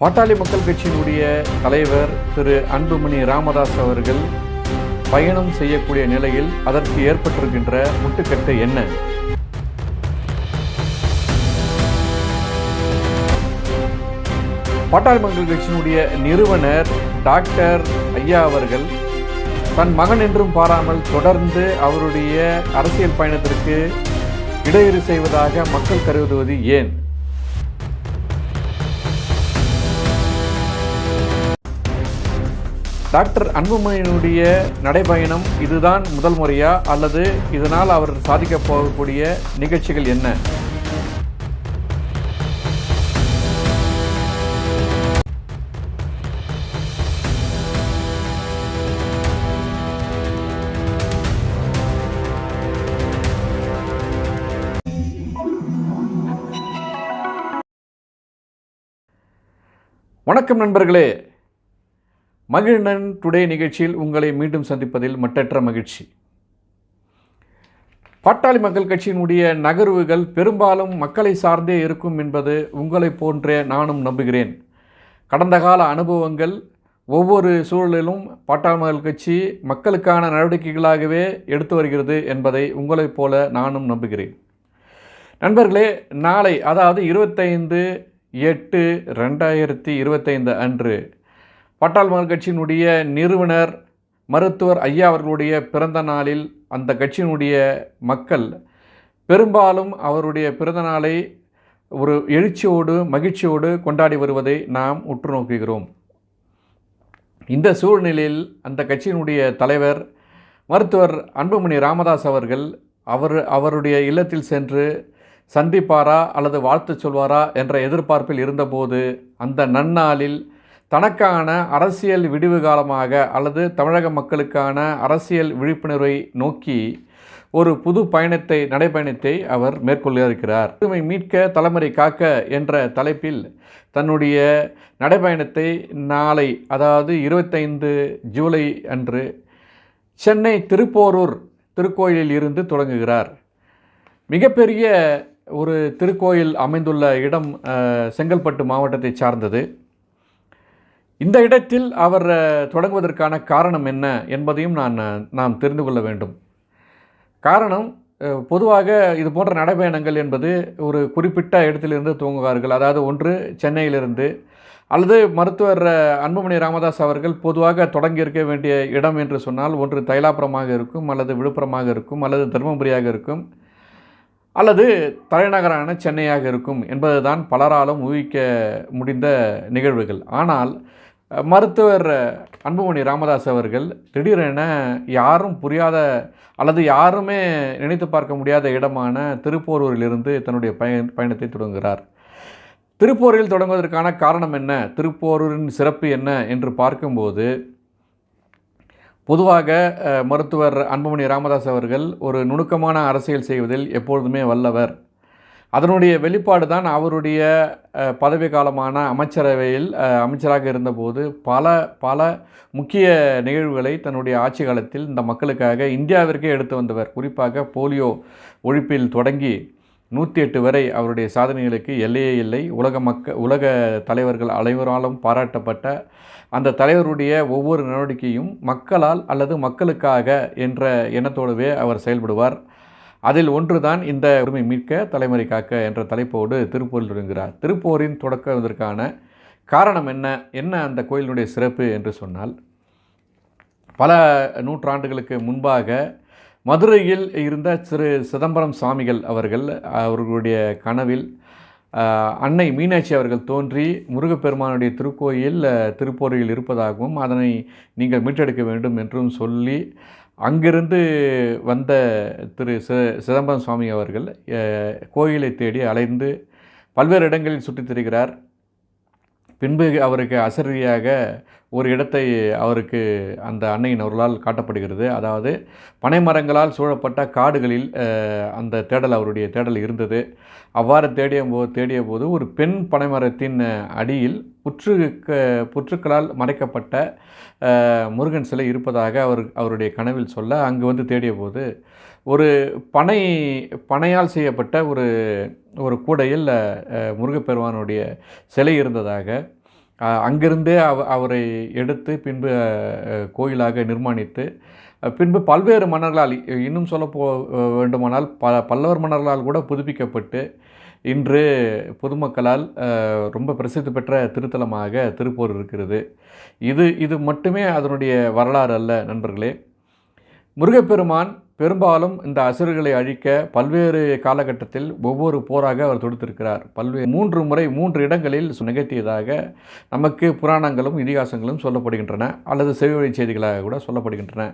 பாட்டாளி மக்கள் கட்சியினுடைய தலைவர் திரு அன்புமணி ராமதாஸ் அவர்கள் பயணம் செய்யக்கூடிய நிலையில் அதற்கு ஏற்பட்டிருக்கின்ற முட்டுக்கட்டு என்ன? பாட்டாளி மக்கள் கட்சியினுடைய நிறுவனர் டாக்டர் ஐயா அவர்கள் தன் மகன் என்றும் பாராமல் தொடர்ந்து அவருடைய அரசியல் பயணத்திற்கு இடையூறு செய்வதாக மக்கள் கருதுவது ஏன்? டாக்டர் அன்புமணியினுடைய நடைபயணம் இதுதான் முதல் முறையா அல்லது இதனால் அவர் சாதிக்க போகக்கூடிய நிகழ்ச்சிகள் என்ன? வணக்கம் நண்பர்களே. மகிழ்நன் டுடே நிகழ்ச்சியில் உங்களை மீண்டும் சந்திப்பதில் மட்டற்ற மகிழ்ச்சி. பாட்டாளி மக்கள் கட்சியினுடைய நகர்வுகள் பெரும்பாலும் மக்களை சார்ந்தே இருக்கும் என்பது உங்களை போன்றே நானும் நம்புகிறேன். கடந்த கால அனுபவங்கள் ஒவ்வொரு சூழலிலும் பாட்டாளி மக்கள் கட்சி மக்களுக்கான நடவடிக்கைகளாகவே எடுத்து வருகிறது என்பதை உங்களைப் போல நானும் நம்புகிறேன். நண்பர்களே நாளை அதாவது இருபத்தைந்து எட்டு ரெண்டாயிரத்தி இருபத்தைந்து அன்று பட்டாள் மக்கள் கட்சியினுடைய நிறுவனர் மருத்துவர் ஐயா அவர்களுடைய பிறந்த நாளில் அந்த கட்சியினுடைய மக்கள் பெரும்பாலும் அவருடைய பிறந்த நாளை ஒரு எழுச்சியோடு மகிழ்ச்சியோடு கொண்டாடி வருவதை நாம் உற்று நோக்குகிறோம். இந்த சூழ்நிலையில் அந்த கட்சியினுடைய தலைவர் மருத்துவர் அன்புமணி ராமதாஸ் அவர்கள் அவர் அவருடைய இல்லத்தில் சென்று சந்திப்பாரா அல்லது வாழ்த்து சொல்வாரா என்ற எதிர்பார்ப்பில் இருந்தபோது அந்த நன்னாளில் தனக்கான அரசியல் விடிவு காலமாக அல்லது தமிழக மக்களுக்கான அரசியல் விழிப்புணர்வை நோக்கி ஒரு புது பயணத்தை நடைப்பயணத்தை அவர் மேற்கொள்ள இருக்கிறார் புதுமை மீட்க தலைமுறை காக்க என்ற தலைப்பில் தன்னுடைய நடைபயணத்தை நாளை அதாவது இருபத்தைந்து ஜூலை அன்று சென்னை திருப்போரூர் திருக்கோயிலில் இருந்து தொடங்குகிறார். மிகப்பெரிய ஒரு திருக்கோயில் அமைந்துள்ள இடம் செங்கல்பட்டு மாவட்டத்தை சார்ந்தது. இந்த இடத்தில் அவர் தொடங்குவதற்கான காரணம் என்ன என்பதையும் நான் நாம் தெரிந்து கொள்ள வேண்டும். காரணம் பொதுவாக இது போன்ற நடைபயணங்கள் என்பது ஒரு குறிப்பிட்ட இடத்திலிருந்து துவங்குவார்கள். அதாவது ஒன்று சென்னையிலிருந்து அல்லது மருத்துவர் அன்புமணி ராமதாஸ் அவர்கள் பொதுவாக தொடங்கியிருக்க வேண்டிய இடம் என்று சொன்னால் ஒன்று தைலாபுரமாக இருக்கும் அல்லது விழுப்புரமாக இருக்கும் அல்லது தருமபுரியாக இருக்கும் அல்லது தலைநகரான சென்னையாக இருக்கும் என்பதுதான் பலராலும் ஊகிக்க முடிந்த நிகழ்வுகள். ஆனால் மருத்துவர் அன்புமணி ராமதாஸ் அவர்கள் திடீரென யாரும் புரியாத அல்லது யாருமே நினைத்து பார்க்க முடியாத இடமான திருப்போரூரிலிருந்து தன்னுடைய பய பயணத்தை தொடங்குகிறார். திருப்போரில் தொடங்குவதற்கான காரணம் என்ன? திருப்போரூரின் சிறப்பு என்ன என்று பார்க்கும்போது பொதுவாக மருத்துவர் அன்புமணி ராமதாஸ் அவர்கள் ஒரு நுணுக்கமான அரசியல் செய்வதில் எப்பொழுதுமே வல்லவர். அதனுடைய வெளிப்பாடு தான் அவருடைய பதவி காலமான அமைச்சரவையில் அமைச்சராக இருந்தபோது பல பல முக்கிய நிகழ்வுகளை தன்னுடைய ஆட்சி காலத்தில் இந்த மக்களுக்காக இந்தியாவிற்கே எடுத்து வந்தவர். குறிப்பாக போலியோ ஒழிப்பில் தொடங்கி நூற்றி எட்டு வரை அவருடைய சாதனைகளுக்கு எல்லையே இல்லை. உலக மக்க உலக தலைவர்கள் அனைவராலும் பாராட்டப்பட்ட அந்த தலைவருடைய ஒவ்வொரு நடவடிக்கையும் மக்களால் அல்லது மக்களுக்காக என்ற எண்ணத்தோடவே அவர் செயல்படுவார். அதில் ஒன்றுதான் இந்த உரிமை மீட்க தலைமுறை காக்க என்ற தலைப்போடு திருப்பூரில் தொடங்குகிறார் திருப்பூரின் தொடக்குவதற்கான காரணம் என்ன? என்ன அந்த கோயிலினுடைய சிறப்பு என்று சொன்னால் பல நூற்றாண்டுகளுக்கு முன்பாக மதுரையில் இருந்த திரு சிதம்பரம் சுவாமிகள் அவர்கள் அவர்களுடைய கனவில் அன்னை மீனாட்சி அவர்கள் தோன்றி முருகப்பெருமானுடைய திருக்கோயில் அஹ், திருப்போரையில் இருப்பதாகவும் அதனை நீங்கள் மீட்டெடுக்க வேண்டும் என்றும் சொல்லி அங்கிருந்து வந்த திரு சி சிதம்பரம் சுவாமி அவர்கள் கோயிலை தேடி அலைந்து பல்வேறு இடங்களில் சுற்றித் திரிகிறார். பின்பு அவருக்கு அசரியாக ஒரு இடத்தை அவருக்கு அந்த அன்னையின் அவர்களால் காட்டப்படுகிறது. அதாவது பனை மரங்களால் சூழப்பட்ட காடுகளில் அந்த தேடல் அவருடைய தேடல் இருந்தது. அவ்வாறு தேடிய போது தேடிய போது ஒரு பெண் பனைமரத்தின் அடியில் புற்று க- புற்றுக்களால் மறைக்கப்பட்ட முருகன் சிலை இருப்பதாக அவர் அவருடைய கனவில் சொல்ல அங்கு வந்து தேடிய போது ஒரு பனை பனையால் செய்யப்பட்ட ஒரு ஒரு கூடையில் முருகப்பெருமானுடைய சிலை இருந்ததாக அங்கிருந்தே அவ அவரை எடுத்து பின்பு கோயிலாக நிர்மாணித்து பின்பு பல்வேறு மன்னர்களால் இன்னும் சொல்ல போ வேண்டுமானால் ப பல்லவர் மன்னர்களால் கூட புதுப்பிக்கப்பட்டு இன்று பொதுமக்களால் ரொம்ப பிரசித்தி பெற்ற திருத்தலமாக திருப்பூர் இருக்கிறது. இது இது மட்டுமே அதனுடைய வரலாறு அல்ல நண்பர்களே. முருகப்பெருமான் பெரும்பாலும் இந்த அசுரர்களை அழிக்க பல்வேறு காலகட்டத்தில் ஒவ்வொரு போராக அவர் தொடுத்திருக்கிறார். பல்வேறு மூன்று முறை மூன்று இடங்களில் நிகழ்த்தியதாக நமக்கு புராணங்களும் இதிகாசங்களும் சொல்லப்படுகின்றன. அல்லது செவிவழி செய்திகளாக கூட சொல்லப்படுகின்றன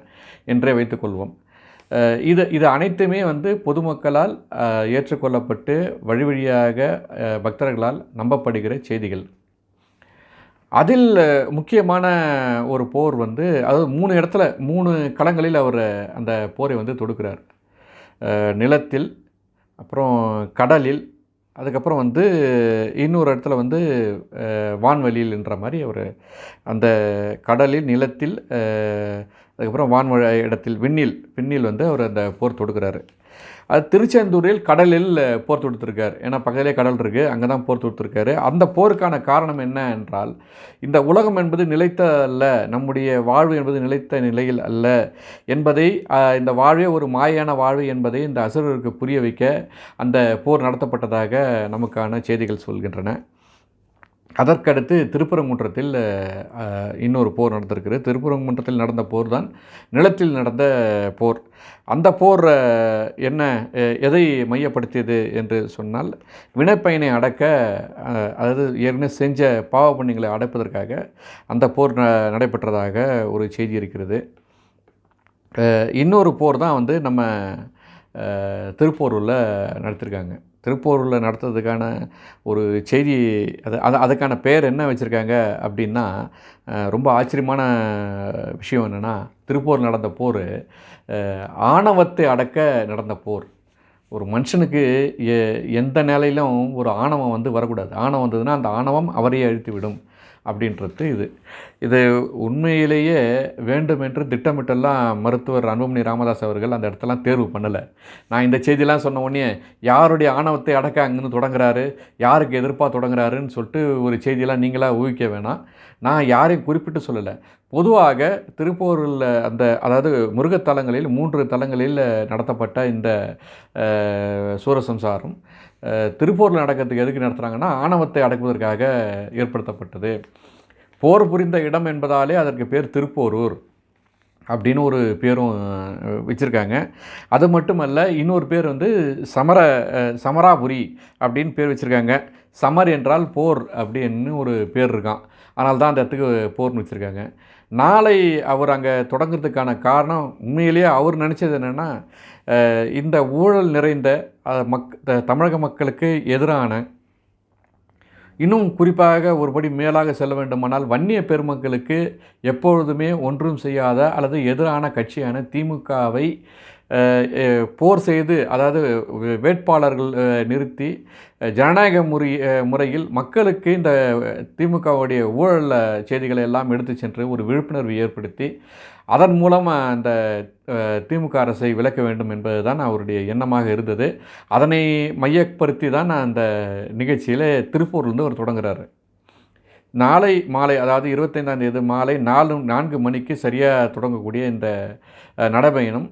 என்றே வைத்துக்கொள்வோம் இது இது அனைத்துமே வந்து பொதுமக்களால் ஏற்றுக்கொள்ளப்பட்டு வழி வழியாக பக்தர்களால் நம்பப்படுகிற செய்திகள். அதில் முக்கியமான ஒரு போர் வந்து அதாவது மூணு இடத்துல மூணு களங்களில் அவர் அந்த போரை வந்து தொடுக்கிறார். நிலத்தில் அப்புறம் கடலில் அதுக்கப்புறம் வந்து இன்னொரு இடத்துல வந்து வான்வெளியில்ன்ற மாதிரி அவர் அந்த கடலில் நிலத்தில் அதுக்கப்புறம் வான்வழ இடத்தில் விண்ணில் விண்ணில் வந்து அவர் அந்த போர் தொடுக்கிறாரு. அது திருச்செந்தூரில் கடலில் போர் தொடுத்திருக்கார். ஏன்னா பக்கத்திலே கடல் இருக்குது அங்கே தான் போர் தொடுத்திருக்காரு. அந்த போருக்கான காரணம் என்ன என்றால் இந்த உலகம் என்பது நிலைத்த அல்ல நம்முடைய வாழ்வு என்பது நிலைத்த நிலையில் அல்ல என்பதை இந்த வாழ்வே ஒரு மாயான வாழ்வு என்பதை இந்த அசுரருக்கு புரிய வைக்க அந்த போர் நடத்தப்பட்டதாக நமக்கான செய்திகள் சொல்கின்றன. அதற்கடுத்து திருப்பரங்குன்றத்தில் இன்னொரு போர் நடந்திருக்கிறது. திருப்பரங்குன்றத்தில் நடந்த போர் தான் நிலத்தில் நடந்த போர். அந்த போர் என்ன எதை மையப்படுத்தியது என்று சொன்னால் வினைப்பயனை அடக்க அதாவது ஏற்கனவே செஞ்ச பாவ பண்ணிகளை அடைப்பதற்காக அந்த போர் ந நடைபெற்றதாக ஒரு செய்தி இருக்கிறது. இன்னொரு போர் தான் வந்து நம்ம அஹ், திருப்போரூரில் நடத்திருக்காங்க. திருப்போரூரில் நடத்துறதுக்கான ஒரு செய்தி அது அது அதுக்கான பேர் என்ன வச்சுருக்காங்க அப்படின்னா ரொம்ப ஆச்சரியமான விஷயம் என்னென்னா திருப்பூர் நடந்த போர் ஆணவத்தை அடக்க நடந்த போர். ஒரு மனுஷனுக்கு எ- எந்த நிலையிலும் ஒரு ஆணவம் வந்து வரக்கூடாது. ஆணவம் வந்ததுன்னா அந்த ஆணவம் அவரையே அழித்து விடும் அப்படின்றது இது. இது உண்மையிலேயே வேண்டும் என்று திட்டமிட்டெல்லாம் மருத்துவர் அன்புமணி ராமதாஸ் அவர்கள் அந்த இடத்தெல்லாம் தேர்வு பண்ணலை. நான் இந்த செய்தியெல்லாம் சொன்ன உடனே யாருடைய ஆணவத்தை அடக்க அங்கேருந்து தொடங்குறாரு? யாருக்கு எதிர்ப்பாக தொடங்குறாருன்னு சொல்லிட்டு ஒரு செய்தியெல்லாம் நீங்களாக ஊகிக்க வேணாம். நான் யாரையும் குறிப்பிட்டு சொல்லலை. பொதுவாக திருப்பூரில் அந்த அதாவது முருகத்தலங்களில் மூன்று தலங்களில் நடத்தப்பட்ட இந்த சூரசம்சாரம். திருப்பூரில் நடக்கிறதுக்கு எதுக்கு நடத்துகிறாங்கன்னா ஆணவத்தை அடக்குவதற்காக ஏற்படுத்தப்பட்டது. போர் புரிந்த இடம் என்பதாலே அதற்கு பேர் திருப்போரூர் அப்படின்னு ஒரு பேரும் வச்சுருக்காங்க. அது மட்டுமல்ல இன்னொரு பேர் வந்து சமர சமராபுரி அப்படின்னு பேர் வச்சுருக்காங்க. சமர் என்றால் போர் அப்படின்னு ஒரு பேர் இருக்கான் ஆனால் தான் அந்த இடத்துக்கு போர்னு வச்சுருக்காங்க. நாளை அவர் அங்கே தொடங்குறதுக்கான காரணம் உண்மையிலேயே அவர் நினச்சது என்னென்னா இந்த ஊழல் நிறைந்த மக் த- தமிழக மக்களுக்கு எதிரான இன்னும் குறிப்பாக ஒருபடி மேலாக செல்ல வேண்டுமானால் வன்னிய பெருமக்களுக்கு எப்பொழுதுமே ஒன்றும் செய்யாத அல்லது எதிரான கட்சியான திமுகவை போர் செய்து அதாவது வே- வேட்பாளர்கள் நிறுத்தி ஜனநாயக முறை முறையில் மக்களுக்கு இந்த திமுகவுடைய ஊழல் செய்திகளை எல்லாம் எடுத்து சென்று ஒரு விழிப்புணர்வு ஏற்படுத்தி அதன் மூலமாக அந்த திமுக அரசை விலக்க வேண்டும் என்பது தான் அவருடைய எண்ணமாக இருந்தது. அதனை மையப்படுத்தி தான் அந்த நிகழ்ச்சியில் திருப்பூர்லேருந்து அவர் தொடங்குறாரு. நாளை மாலை அதாவது இருபத்தைந்தாம் தேதி மாலை நாலு நான்கு மணிக்கு சரியாக தொடங்கக்கூடிய இந்த நடைபயணம்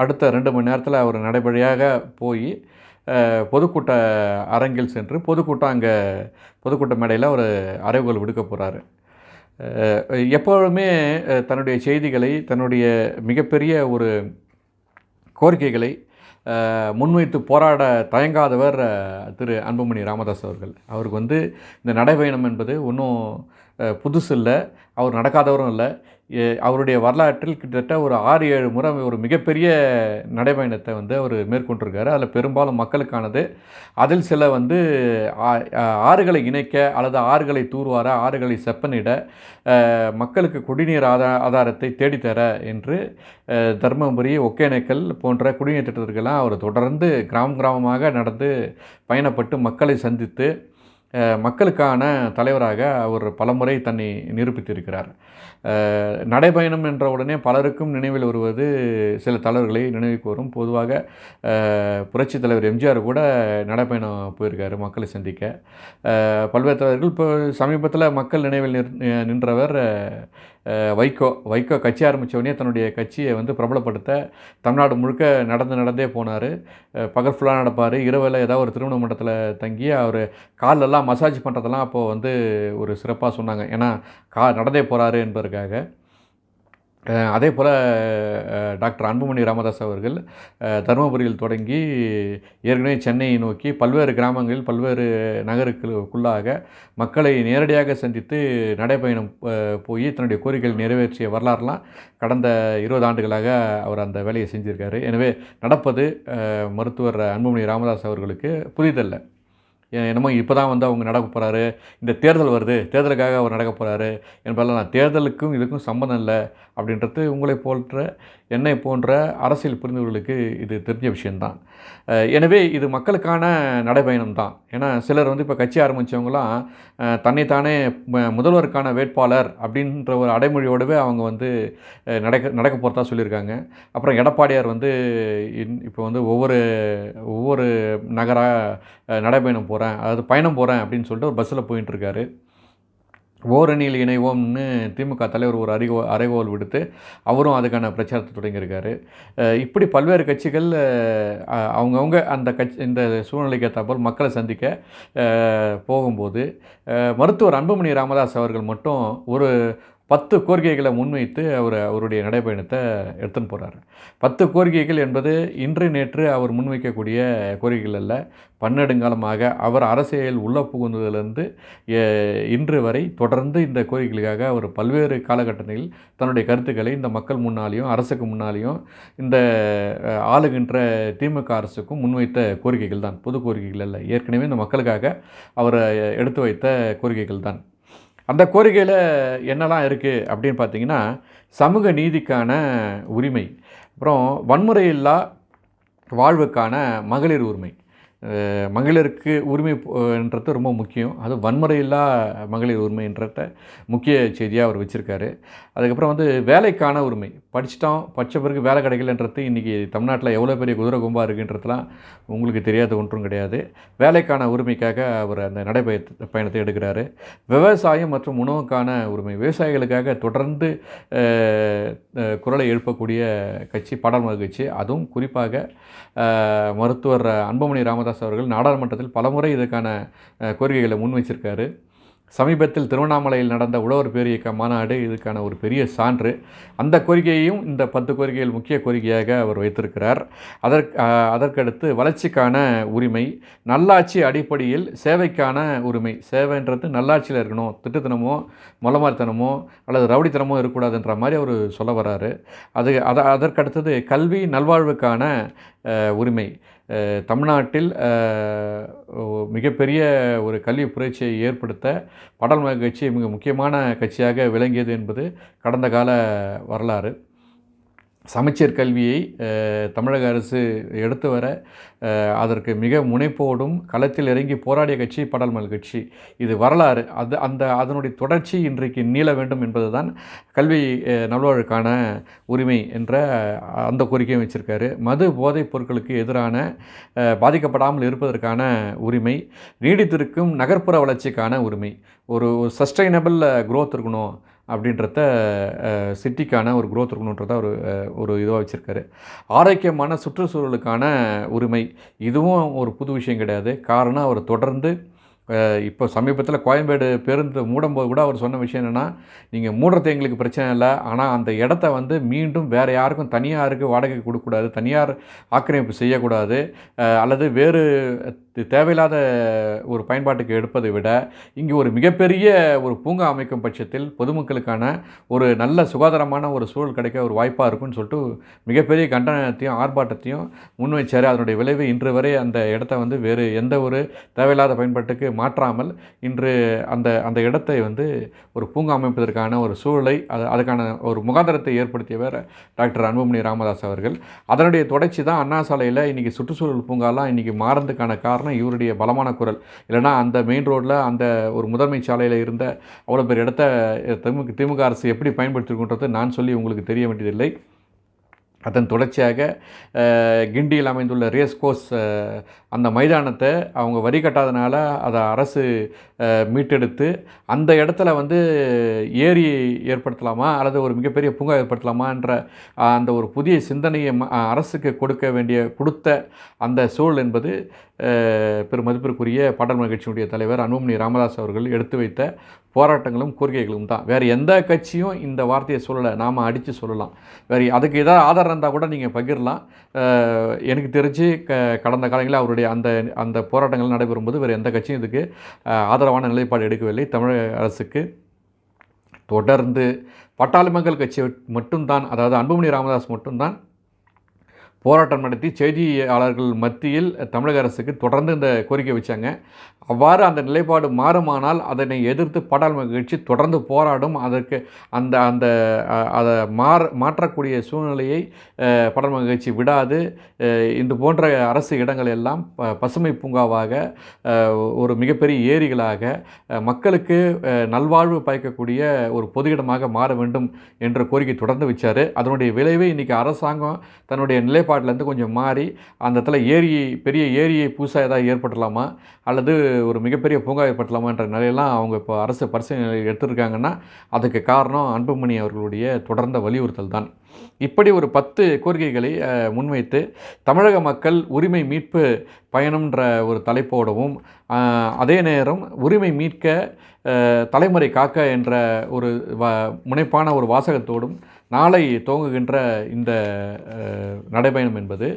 அடுத்த ரெண்டு மணி நேரத்தில் அவர் நடைபடியாக போய் பொதுக்கூட்ட அரங்கில் சென்று பொதுக்கூட்டம் அங்கே பொதுக்கூட்ட மேடையில் அவர் அறைவுகள் விடுக்க போகிறாரு எப்பொழுதுமே தன்னுடைய செய்திகளை தன்னுடைய மிகப்பெரிய ஒரு கோரிக்கைகளை முன்வைத்து போராட தயங்காதவர் திரு அன்புமணி ராமதாஸ் அவர்கள். அவருக்கு வந்து இந்த நடைபயணம் என்பது ஒன்றும் புதுசு இல்லை. அவர் நடக்காதவரும் இல்லை. எ- அவருடைய வரலாற்றில் கிட்டத்தட்ட ஒரு ஆறு ஏழு முறை ஒரு மிகப்பெரிய நடைபயணத்தை வந்து அவர் மேற்கொண்டிருக்காரு. அதில் பெரும்பாலும் மக்களுக்கானது. அதில் சில வந்து ஆறுகளை இணைக்க அல்லது ஆறுகளை தூர்வார ஆறுகளை செப்பனிட மக்களுக்கு குடிநீர் ஆதா ஆதாரத்தை தேடித்தர என்று தர்மபுரி ஒகேனக்கல் போன்ற குடிநீர் திட்டத்திற்கெல்லாம் அவர் தொடர்ந்து கிராமம் கிராமமாக நடந்து பயணப்பட்டு மக்களை சந்தித்து மக்களுக்கான தலைவராக அவர் பலமுறை தன்னை நிரூபித்திருக்கிறார். நடைபயணம் என்ற உடனே பலருக்கும் நினைவில் வருவது சில தலைவர்களை நினைவுக்கு வரும் பொதுவாக புரட்சி புரட்சித் தலைவர் எம்ஜிஆர் கூட நடைபயணம் போயிருக்காரு மக்களை சந்திக்க. பல்வேறு தலைவர்கள் இப்போ சமீபத்தில் மக்கள் நினைவில் நின்றவர் வைகோ வைகோ கட்சி ஆரம்பித்த உடனே தன்னுடைய கட்சியை வந்து பிரபலப்படுத்த தமிழ்நாடு முழுக்க நடந்து நடந்தே போனார். பகல் ஃபுல்லாக நடப்பார். இரவில் ஏதாவது ஒரு திருமண மண்டலத்தில் தங்கி அவர் காலெல்லாம் மசாஜ் பண்ணுறதெல்லாம் அப்போது வந்து ஒரு சிறப்பாக சொன்னாங்க. ஏன்னா கா நடந்தே போகிறாரு என்பதற்காக. அதே போல் டாக்டர் அன்புமணி ராமதாஸ் அவர்கள் தருமபுரியில் தொடங்கி ஏற்கனவே சென்னையை நோக்கி பல்வேறு கிராமங்களில் பல்வேறு நகருக்குள்ளாக மக்களை நேரடியாக சந்தித்து நடைபயணம் போய் தன்னுடைய கோரிக்கைகள் நிறைவேற்றிய வரலாறுலாம் கடந்த இருபது ஆண்டுகளாக அவர் அந்த வேலையை செஞ்சுருக்காரு. எனவே நடப்பது மருத்துவர் அன்புமணி ராமதாஸ் அவர்களுக்கு புதிதல்ல என்னமோ இப்போ தான் வந்து அவங்க நடக்க போகிறாரு இந்த தேர்தல் வருது. தேர்தலுக்காக அவர் நடக்க போகிறாரு என்பதெல்லாம் நான் தேர்தலுக்கும் இதுக்கும் சம்மந்தம் இல்லை அப்படின்றது உங்களை போன்ற என்னை போன்ற அரசியல் புரிந்தவர்களுக்கு இது தெரிஞ்ச விஷயந்தான் எனவே இது மக்களுக்கான நடைபயணம் தான் ஏன்னா சிலர் வந்து இப்போ கட்சி ஆரம்பித்தவங்களாம் தன்னைத்தானே முதல்வருக்கான வேட்பாளர் அப்படின்ற ஒரு அடைமொழியோடவே அவங்க வந்து நடக்க நடக்க போகிறதா சொல்லியிருக்காங்க. அப்புறம் எடப்பாடியார் வந்து இன்- இப்போ வந்து ஒவ்வொரு ஒவ்வொரு நகராக நடைபயணம் போகிறேன் அதாவது பயணம் போகிறேன் அப்படின்னு சொல்லிட்டு ஒரு பஸ்ஸில் போயிட்டுருக்காரு ஓரணியில் இணைவோம்னு திமுக தலைவர் ஒரு அறிகோ அறைகோல் விடுத்து அவரும் அதுக்கான பிரச்சாரத்தை தொடங்கியிருக்காரு. இப்படி பல்வேறு கட்சிகள் அவங்கவுங்க அந்த கட்சி இந்த சூழ்நிலைக்கு ஏற்றாப்போல் மக்களை சந்திக்க போகும்போது மருத்துவர் அன்புமணி ராமதாஸ் அவர்கள் மட்டும் ஒரு பத்து கோரிக்கைகளை முன்வைத்து அவர் அவருடைய நடைபயணத்தை எடுத்துன்னு போகிறார் பத்து கோரிக்கைகள் என்பது இன்று நேற்று அவர் முன்வைக்கக்கூடிய கோரிக்கைகள் அல்ல. பன்னெடுங்காலமாக அவர் அரசியல் உள்ள புகுந்ததிலிருந்து இன்று வரை தொடர்ந்து இந்த கோரிக்கைகளுக்காக அவர் பல்வேறு காலகட்டங்களில் தன்னுடைய கருத்துக்களை இந்த மக்கள் முன்னாலேயும் அரசுக்கு முன்னாலேயும் இந்த ஆளுகின்ற திமுக அரசுக்கும் முன்வைத்த கோரிக்கைகள் தான். பொது கோரிக்கைகள் அல்ல. ஏற்கனவே இந்த மக்களுக்காக அவர் எடுத்து வைத்த கோரிக்கைகள் தான். அந்த கோரிக்கையில் என்னெல்லாம் இருக்குது அப்படின்னு பார்த்தீங்கன்னா சமூக நீதிக்கான உரிமை அப்புறம் வன்முறை இல்லா வாழ்வுக்கான மகளிர் உரிமை. மகளிருக்கு உரிமை என்றது ரொம்ப முக்கியம். அது வன்முறையில்லா மகளிர் உரிமைன்றத முக்கிய செய்தியாக அவர் வச்சுருக்காரு. அதுக்கப்புறம் வந்து வேலைக்கான உரிமை. படிச்சிட்டோம் படித்த பிறகு வேலை கிடைக்கலன்றது இன்றைக்கி தமிழ்நாட்டில் எவ்வளோ பெரிய குதிரை கும்பா இருக்குன்றதுலாம் உங்களுக்கு தெரியாத ஒன்றும் கிடையாது. வேலைக்கான உரிமைக்காக அவர் அந்த நடைபய பயணத்தை எடுக்கிறாரு. விவசாயம் மற்றும் உணவுக்கான உரிமை. விவசாயிகளுக்காக தொடர்ந்து குரலை எழுப்பக்கூடிய கட்சி பாடல் கட்சி அதுவும் குறிப்பாக மருத்துவர் அன்புமணி ராமதாஸ் அவர்கள் நாடாளுமன்றத்தில் பலமுறை இதுக்கான கோரிக்கைகளை முன்வைச்சிருக்காரு சமீபத்தில் திருவண்ணாமலையில் நடந்த உழவர் பேரியக்க மாநாடு இதுக்கான ஒரு பெரிய சான்று. அந்த கோரிக்கையையும் இந்த பத்து கோரிக்கைகள் முக்கிய கோரிக்கையாக அவர் வைத்திருக்கிறார். அதற்கு அதற்கடுத்து வளர்ச்சிக்கான உரிமை நல்லாட்சி அடிப்படையில் சேவைக்கான உரிமை. சேவைன்றது நல்லாட்சியில் இருக்கணும் திட்டுத்தனமோ மொலமாரித்தனமோ அல்லது ரவுடித்தனமோ இருக்கக்கூடாதுன்ற மாதிரி அவர் சொல்ல வராரு. அது அத அதற்கடுத்தது கல்வி நல்வாழ்வுக்கான உரிமை. தமிழ்நாட்டில் மிகப்பெரிய ஒரு கல்வி புரட்சியை ஏற்படுத்த பாடல்மக கட்சி மிக முக்கியமான கட்சியாக விளங்கியது என்பது கடந்த கால வரலாறு. சமச்சீர் கல்வியை தமிழக அரசு எடுத்து வர அதற்கு மிக முனைப்போடும் களத்தில் இறங்கி போராடிய கட்சி பாடல்மல் கட்சி. இது வரலாறு. அது அந்த அதனுடைய தொடர்ச்சி இன்றைக்கு நீள வேண்டும் என்பதுதான் கல்வி நல்வாழ்வுக்கான உரிமை என்ற அந்த கோரிக்கையும் வச்சுருக்காரு. மது போதைப் பொருட்களுக்கு எதிரான பாதிக்கப்படாமல் இருப்பதற்கான உரிமை நீடித்திருக்கும் நகர்ப்புற வளர்ச்சிக்கான உரிமை. ஒரு சஸ்டைனபிள் க்ரோத் இருக்கணும். அப்படின்றத சிட்டிக்கான ஒரு குரோத் இருக்கணுன்றத ஒரு ஒரு இதுவாக வச்சுருக்காரு. ஆரோக்கியமான சுற்றுச்சூழலுக்கான உரிமை இதுவும் ஒரு புது விஷயம் கிடையாது. காரணம் அவர் தொடர்ந்து இப்போ சமீபத்தில் கோயம்பேடு பேருந்து மூடும்போது கூட அவர் சொன்ன விஷயம் என்னென்னா நீங்கள் மூடுறது எங்களுக்கு பிரச்சனை இல்லை. ஆனால் அந்த இடத்த வந்து மீண்டும் வேறு யாருக்கும் தனியாருக்கு வாடகைக்கு கொடுக்கக்கூடாது தனியார் ஆக்கிரமிப்பு செய்யக்கூடாது அல்லது வேறு இது தேவையில்லாத ஒரு பயன்பாட்டுக்கு எடுப்பதை விட இங்கே ஒரு மிகப்பெரிய ஒரு பூங்கா அமைக்கும் பட்சத்தில் பொதுமக்களுக்கான ஒரு நல்ல சுகாதாரமான ஒரு சூழல் கிடைக்க ஒரு வாய்ப்பாக இருக்கும்னு சொல்லிட்டு மிகப்பெரிய கண்டனத்தையும் ஆர்ப்பாட்டத்தையும் முன் வச்சார் அதனுடைய விளைவு இன்று வரை அந்த இடத்த வந்து வேறு எந்த ஒரு தேவையில்லாத பயன்பாட்டுக்கு மாற்றாமல் இன்று அந்த அந்த இடத்தை வந்து ஒரு பூங்கா அமைப்பதற்கான ஒரு சூழலை அது அதுக்கான ஒரு முகாந்திரத்தை ஏற்படுத்தியவர் டாக்டர் அன்புமணி ராமதாஸ் அவர்கள். அதனுடைய தொடர்ச்சி தான் அண்ணா சாலையில் இன்றைக்கி சுற்றுச்சூழல் பூங்காலாம் இன்றைக்கி மாறதுக்கான காரணம். காரணம் இவருடைய பலமான குரல். இல்லைனா அந்த மெயின் ரோட்டில் அந்த ஒரு முதன்மை சாலையில் இருந்த அவ்வளோ பெரிய இடத்த திமுக திமுக அரசு எப்படி பயன்படுத்திருக்கின்றது நான் சொல்லி உங்களுக்கு தெரிய வேண்டியதில்லை. அதன் தொடர்ச்சியாக கிண்டியில் அமைந்துள்ள ரேஸ் கோர்ஸ் அந்த மைதானத்தை அவங்க வரி கட்டாதனால அதை அரசு மீட்டெடுத்து அந்த இடத்துல வந்து ஏரி ஏற்படுத்தலாமா அல்லது ஒரு மிகப்பெரிய பூங்கா ஏற்படுத்தலாமான்ற அந்த ஒரு புதிய சிந்தனையை அரசுக்கு கொடுக்க வேண்டிய கொடுத்த அந்த சூழல் என்பது பெரும் மதிப்பிற்குரிய பாடல் நிகழ்ச்சியினுடைய தலைவர் அன்புமணி ராமதாஸ் அவர்கள் எடுத்து வைத்த போராட்டங்களும் கோரிக்கைகளும் தான். வேறு எந்த கட்சியும் இந்த வார்த்தையை சொல்லலை. நாம் அடித்து சொல்லலாம். வேறு அதுக்கு ஏதாவது ஆதாரம் இருந்தால் கூட நீங்கள் பகிரலாம். எனக்கு தெரிஞ்சு க கடந்த காலங்களில் அவருடைய அந்த அந்த போராட்டங்கள் நடைபெறும்போது வேறு எந்த கட்சியும் இதுக்கு ஆதரவான நிலைப்பாடு எடுக்கவில்லை. தமிழக அரசுக்கு தொடர்ந்து பட்டாளி மக்கள் கட்சி மட்டும்தான் அதாவது அன்புமணி ராமதாஸ் மட்டும்தான் போராட்டம் நடத்தி செய்தியாளர்கள் மத்தியில் தமிழக அரசுக்கு தொடர்ந்து இந்த கோரிக்கை வச்சாங்க. அவ்வாறு அந்த நிலைப்பாடு மாறுமானால் அதனை எதிர்த்து பாடாளுமன்ற கட்சி தொடர்ந்து போராடும். அதற்கு அந்த அந்த அதை மாற மாற்றக்கூடிய சூழ்நிலையை பாடாளுமன்ற கட்சி விடாது. இந்த போன்ற அரசு இடங்கள் எல்லாம் பசுமை பூங்காவாக ஒரு மிகப்பெரிய ஏரிகளாக மக்களுக்கு நல்வாழ்வு பயக்கக்கூடிய ஒரு பொது இடமாக மாற வேண்டும் என்ற கோரிக்கை தொடர்ந்து வச்சார். அதனுடைய விளைவை இன்றைக்கி அரசாங்கம் தன்னுடைய நிலைப்பாட்டிலேருந்து கொஞ்சம் மாறி அந்த இடத்துல ஏரி பெரிய ஏரியை புதுசாக ஏதாவது ஏற்படுத்தலாமா அல்லது ஒரு மிகப்பெரிய பூங்கா ஏற்படுத்தலாமான்ற நிலையெல்லாம் அவங்க இப்போ அரசு பரிசீலனை எடுத்திருக்காங்கன்னா அதுக்கு காரணம் அன்புமணி அவர்களுடைய தொடர்ந்த வலியுறுத்தல் தான். இப்படி ஒரு பத்து கோரிக்கைகளை முன்வைத்து தமிழக மக்கள் உரிமை மீட்பு பயணம்ன்ற ஒரு தலைப்போடவும் அதே நேரம் உரிமை மீட்க தலைமுறை காக்க என்ற ஒரு வ முனைப்பான ஒரு வாசகத்தோடும் நாளை துவங்குகின்ற இந்த நடைபயணம் என்பது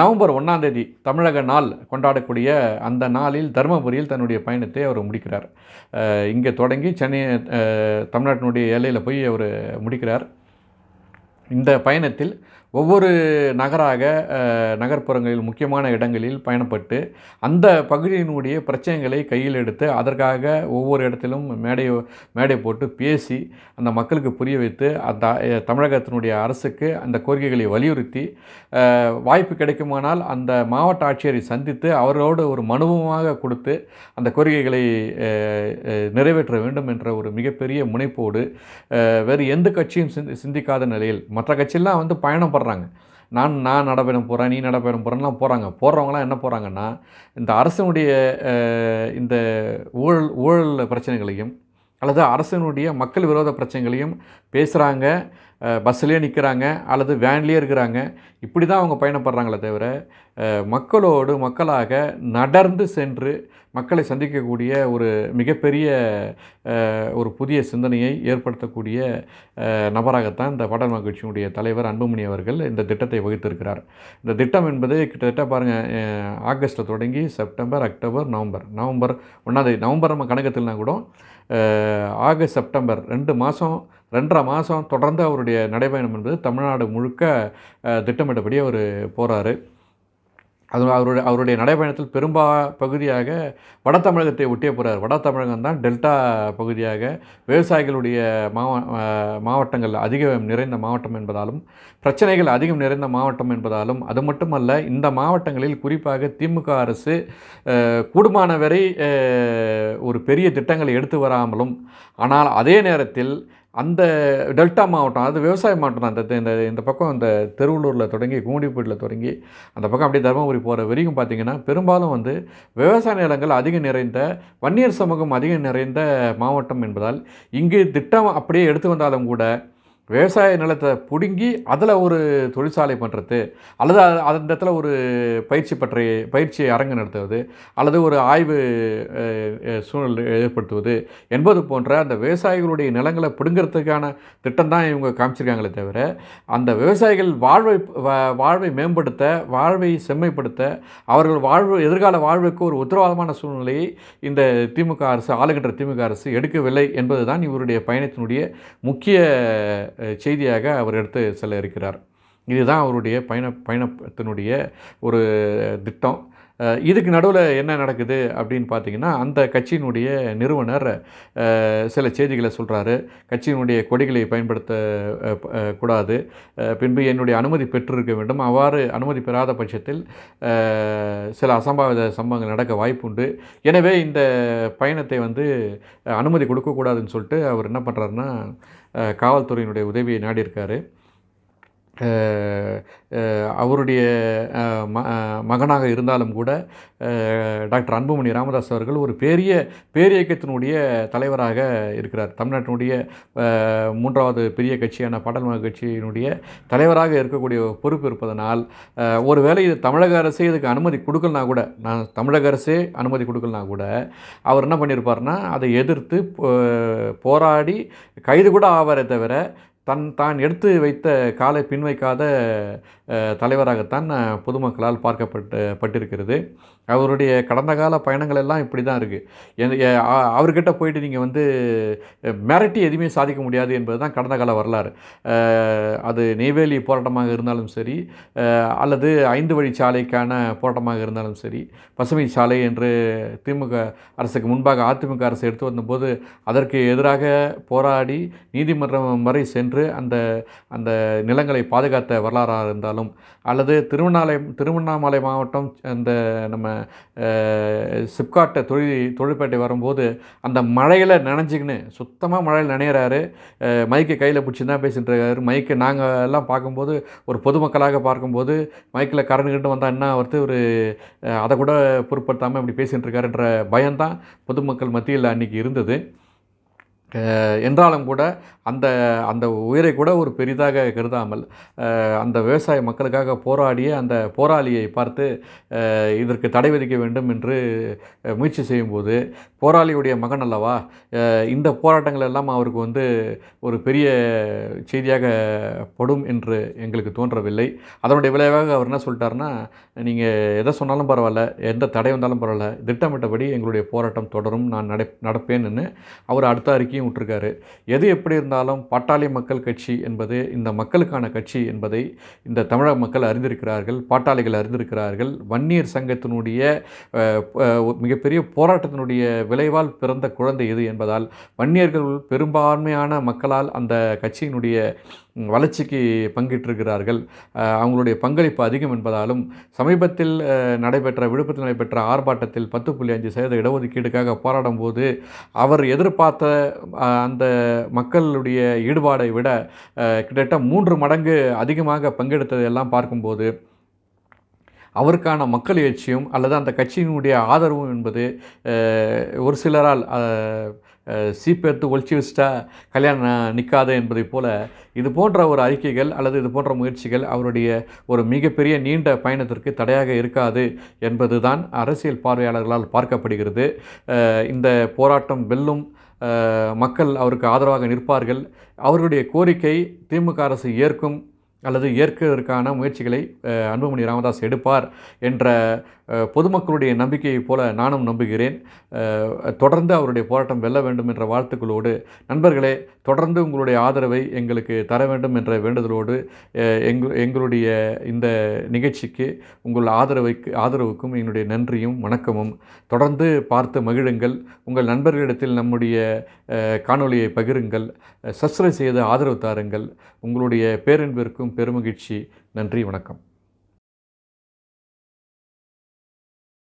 நவம்பர் ஒன்றாம் தேதி தமிழக நாள் கொண்டாடக்கூடிய அந்த நாளில் தருமபுரியில் தன்னுடைய பயணத்தை அவர் முடிக்கிறார். இங்கே தொடங்கி சென்னை தமிழ்நாட்டினுடைய எல்லையில் போய் அவர் முடிக்கிறார். இந்த பயணத்தில் ஒவ்வொரு நகராக நகர்ப்புறங்களில் முக்கியமான இடங்களில் பயணப்பட்டு அந்த பகுதியினுடைய பிரச்சனைகளை கையில் எடுத்து அதற்காக ஒவ்வொரு இடத்திலும் மேடை மேடை போட்டு பேசி அந்த மக்களுக்கு புரிய வைத்து அந்த தமிழகத்தினுடைய அரசுக்கு அந்த கோரிக்கைகளை வலியுறுத்தி வாய்ப்பு கிடைக்குமானால் அந்த மாவட்ட ஆட்சியரை சந்தித்து அவரோடு ஒரு மனுவமாக கொடுத்து அந்த கோரிக்கைகளை நிறைவேற்ற வேண்டும் என்ற ஒரு மிகப்பெரிய முனைப்போடு வேறு எந்த கட்சியும் சிந்தி சிந்திக்காத நிலையில் மற்ற கட்சியெல்லாம் வந்து பயணம் படுறாங்க நான் நான் நடைபெறும் போகிறேன் நீ நடைபெறும் போகிறேன்லாம் போகிறாங்க போகிறவங்களாம் என்ன போகிறாங்கன்னா இந்த அரசனுடைய இந்த ஊழல் ஊழல் பிரச்சனைகளையும் அல்லது அரசனுடைய மக்கள் விரோத பிரச்சனைகளையும் பேசுகிறாங்க பஸ்லேயே நிற்கிறாங்க அல்லது வேன்லேயே இருக்கிறாங்க. இப்படி தான் அவங்க பயணப்படுறாங்களே தவிர மக்களோடு மக்களாக நடந்து சென்று மக்களை சந்திக்கக்கூடிய ஒரு மிகப்பெரிய ஒரு புதிய சிந்தனையை ஏற்படுத்தக்கூடிய நபராகத்தான் இந்த பாடல் மகிழ்ச்சியினுடைய தலைவர் அன்புமணி அவர்கள் இந்த திட்டத்தை வகுத்திருக்கிறார். இந்த திட்டம் என்பது கிட்டத்தட்ட பாருங்கள் ஆகஸ்ட்டில் தொடங்கி செப்டம்பர் அக்டோபர் நவம்பர். நவம்பர் ஒன்றாந்தேதி நவம்பர் நம்ம கணக்கத்தில்னா கூட ஆகஸ்ட் செப்டம்பர் ரெண்டு மாதம் ரெண்டரை மாதம் தொடர்ந்து அவருடைய நடைபயணம் என்பது தமிழ்நாடு முழுக்க திட்டமிட்டபடி அவர் போகிறாரு அது அவருடைய அவருடைய நடைபயணத்தில் பெரும்பா பகுதியாக வட தமிழகத்தை ஒட்டிய போகிறார் வட தமிழகம் தான் டெல்டா பகுதியாக விவசாயிகளுடைய மாவ மாவட்டங்கள் அதிகம் நிறைந்த மாவட்டம் என்பதாலும் பிரச்சனைகள் அதிகம் நிறைந்த மாவட்டம் என்பதாலும் அது மட்டுமல்ல இந்த மாவட்டங்களில் குறிப்பாக திமுக அரசு கூடுமான வரை ஒரு பெரிய திட்டங்களை எடுத்து வராமலும் ஆனால் அதே நேரத்தில் அந்த டெல்டா மாவட்டம் அது விவசாய மாவட்டம் அந்த இந்த இந்த பக்கம் இந்த தெருவலூரில் தொடங்கி கூண்டிப்பேட்டில் தொடங்கி அந்த பக்கம் அப்படியே தருமபுரி போகிற வரைக்கும் பார்த்தீங்கன்னா பெரும்பாலும் வந்து விவசாய நிலங்கள் அதிகம் நிறைந்த வன்னியர் சமூகம் அதிகம் நிறைந்த மாவட்டம் என்பதால் இங்கு திட்டம் அப்படியே எடுத்து வந்தாலும் கூட விவசாய நிலத்தை பிடுங்கி அதில் ஒரு தொழிற்சாலை பண்ணுறது அல்லது அது- அந்த இடத்துல ஒரு பயிற்சி பற்றி பயிற்சி அரங்கு நடத்துவது அல்லது ஒரு ஆய்வு சூழல் ஏற்படுத்துவது என்பது போன்ற அந்த விவசாயிகளுடைய நிலங்களை பிடுங்கிறதுக்கான திட்டம் தான் இவங்க காமிச்சிருக்காங்களே தவிர அந்த விவசாயிகள் வாழ்வை வாழ்வை மேம்படுத்த வாழ்வை செம்மைப்படுத்த அவர்கள் வாழ்வு எதிர்கால வாழ்வுக்கு ஒரு உத்தரவாதமான சூழ்நிலையை இந்த திமுக அரசு ஆளுகின்ற திமுக அரசு எடுக்கவில்லை என்பது தான் இவருடைய பயணத்தினுடைய முக்கிய செய்தியாக அவர் எடுத்து செல்ல இருக்கிறார். இதுதான் அவருடைய பயண பயணத்தினுடைய ஒரு திட்டம். இதுக்கு நடுவில் என்ன நடக்குது அப்படின்னு பார்த்தீங்கன்னா அந்த கட்சியினுடைய நிறுவனர் சில செய்திகளை சொல்கிறாரு கட்சியினுடைய கொடிகளை பயன்படுத்த கூடாது. பின்பு என்னுடைய அனுமதி பெற்றிருக்க வேண்டும். அவ்வாறு அனுமதி பெறாத பட்சத்தில் சில அசம்பாவித சம்பவங்கள் நடக்க வாய்ப்புண்டு. எனவே இந்த பயணத்தை வந்து அனுமதி கொடுக்கக்கூடாதுன்னு சொல்லிட்டு அவர் என்ன பண்ணுறாருன்னா காவல்துறையினுடைய உதவியை நாடியிருக்காரு. அவருடைய ம மகனாக இருந்தாலும் கூட டாக்டர் அன்புமணி ராமதாஸ் அவர்கள் ஒரு பெரிய பேரியக்கத்தினுடைய தலைவராக இருக்கிறார். தமிழ்நாட்டினுடைய மூன்றாவது பெரிய கட்சியான பாடல்மக கட்சியினுடைய தலைவராக இருக்கக்கூடிய பொறுப்பு இருப்பதனால் ஒருவேளை இது தமிழக அரசே இதுக்கு அனுமதி கொடுக்கலனா கூட நான் தமிழக அரசே அனுமதி கொடுக்கலனா கூட அவர் என்ன பண்ணியிருப்பார்னா அதை எதிர்த்து போ- போராடி கைது கூட ஆவாரே தவிர தன் தான் எடுத்து வைத்த காலை பின்வைக்காத தலைவராகத்தான் பொதுமக்களால் பார்க்கப்பட்டு பட்டிருக்கிறது. அவருடைய கடந்த கால பயணங்கள் எல்லாம் இப்படி தான் இருக்குது அவர்கிட்ட போயிட்டு நீங்கள் வந்து மிரட்டி எதுவுமே சாதிக்க முடியாது என்பது தான் கடந்த கால வரலாறு. அது நெய்வேலி போராட்டமாக இருந்தாலும் சரி அல்லது ஐந்து வழி சாலைக்கான போராட்டமாக இருந்தாலும் சரி பசுமை சாலை என்று திமுக அரசுக்கு முன்பாக அதிமுக அரசு எடுத்து வந்தபோது அதற்கு எதிராக போராடி நீதிமன்றம் வரை சென்று அந்த அந்த நிலங்களை பாதுகாத்த வரலாறாக இருந்தாலும் அல்லது திருவண்ணாமலை திருவண்ணாமலை மாவட்டம் அந்த நம்ம சிப்காட்டை தொழில் தொழிற்பேட்டை வரும்போது அந்த மழையில் நனைஞ்சிக்கின்னு சுத்தமாக மழையில் நினைகிறாரு மைக்கை கையில் பிடிச்சி தான் பேசிகிட்டு இருக்காரு. மைக்கு நாங்கள் எல்லாம் பார்க்கும்போது ஒரு பொதுமக்களாக பார்க்கும்போது மைக்கில் கரண்டுக்கிட்டு வந்தால் என்ன ஆகிறது? ஒரு அதை கூட பொருட்படுத்தாமல் இப்படி பேசிகிட்டு இருக்காருன்ற பயம்தான் பொதுமக்கள் மத்தியில் அன்றைக்கி இருந்தது. என்றாலும் கூட அந்த அந்த உயிரை கூட ஒரு பெரிதாக கருதாமல் அந்த விவசாய மக்களுக்காக போராடிய அந்த போராளியை பார்த்து இதற்கு தடை விதிக்க வேண்டும் என்று முயற்சி செய்யும்போது போராளியுடைய மகன் அல்லவா இந்த போராட்டங்கள் எல்லாம் அவருக்கு வந்து ஒரு பெரிய செய்தியாக படும் என்று எங்களுக்கு தோன்றவில்லை. அதனுடைய விளைவாக அவர் என்ன சொல்லிட்டாருன்னா நீங்கள் எதை சொன்னாலும் பரவாயில்ல எந்த தடை வந்தாலும் பரவாயில்ல திட்டமிட்டபடி எங்களுடைய போராட்டம் தொடரும் நான் நடப்பேன்னு அவர் அடுத்த நம்பிக்கையும் விட்டுருக்காரு. எது எப்படி இருந்தாலும் பாட்டாளி மக்கள் கட்சி என்பது இந்த மக்களுக்கான கட்சி என்பதை இந்த தமிழக மக்கள் அறிந்திருக்கிறார்கள் பாட்டாளிகள் அறிந்திருக்கிறார்கள். வன்னியர் சங்கத்தினுடைய மிகப்பெரிய போராட்டத்தினுடைய விளைவால் பிறந்த குழந்தை இது என்பதால் வன்னியர்கள் பெரும்பான்மையான மக்களால் அந்த கட்சியினுடைய வளர்ச்சிக்கு பங்கிட்டிருக்கிறார்கள். அவங்களுடைய பங்களிப்பு அதிகம் என்பதாலும் சமீபத்தில் நடைபெற்ற விழுப்புரத்தில் நடைபெற்ற ஆர்ப்பாட்டத்தில் பத்து புள்ளி அஞ்சு சதவீத இடஒதுக்கீடுக்காக போராடும் போது அவர் எதிர்பார்த்த அந்த மக்களுடைய ஈடுபாடை விட கிட்டத்தட்ட மூன்று மடங்கு அதிகமாக பங்கெடுத்ததெல்லாம் பார்க்கும்போது அவருக்கான மக்கள் எழுச்சியும் அல்லது அந்த கட்சியினுடைய ஆதரவும் என்பது ஒரு சிலரால் சீப்பெடுத்து ஒழிச்சு வச்சிட்டா கல்யாணம் நிற்காது என்பதைப் போல இது போன்ற ஒரு அறிக்கைகள் அல்லது இது போன்ற முயற்சிகள் அவருடைய ஒரு மிகப்பெரிய நீண்ட பயணத்திற்கு தடையாக இருக்காது என்பதுதான் அரசியல் பார்வையாளர்களால் பார்க்கப்படுகிறது. இந்த போராட்டம் வெல்லும் மக்கள் அவருக்கு ஆதரவாக நிற்பார்கள். அவர்களுடைய கோரிக்கை திமுக அரசு ஏற்கும். அல்லது ஏற்கிறதற்கான முயற்சிகளை அன்புமணி ராமதாஸ் எடுப்பார் என்ற பொதுமக்களுடைய நம்பிக்கையைப் போல நானும் நம்புகிறேன். தொடர்ந்து அவருடைய போராட்டம் வெல்ல வேண்டும் என்ற வாழ்த்துக்களோடு நண்பர்களே தொடர்ந்து உங்களுடைய ஆதரவை எங்களுக்கு தர வேண்டும் என்ற வேண்டுதலோடு எங் எங்களுடைய இந்த நிகழ்ச்சிக்கு உங்கள் ஆதரவைக்கு ஆதரவுக்கும் எங்களுடைய நன்றியும் வணக்கமும். தொடர்ந்து பார்த்து மகிழுங்கள். உங்கள் நண்பர்களிடத்தில் நம்முடைய காணொலியை பகிருங்கள். சப்ஸ்கிரைப் செய்து ஆதரவு தாருங்கள். உங்களுடைய பேரன்பிற்கும் பெருமகிழ்ச்சி. நன்றி வணக்கம்.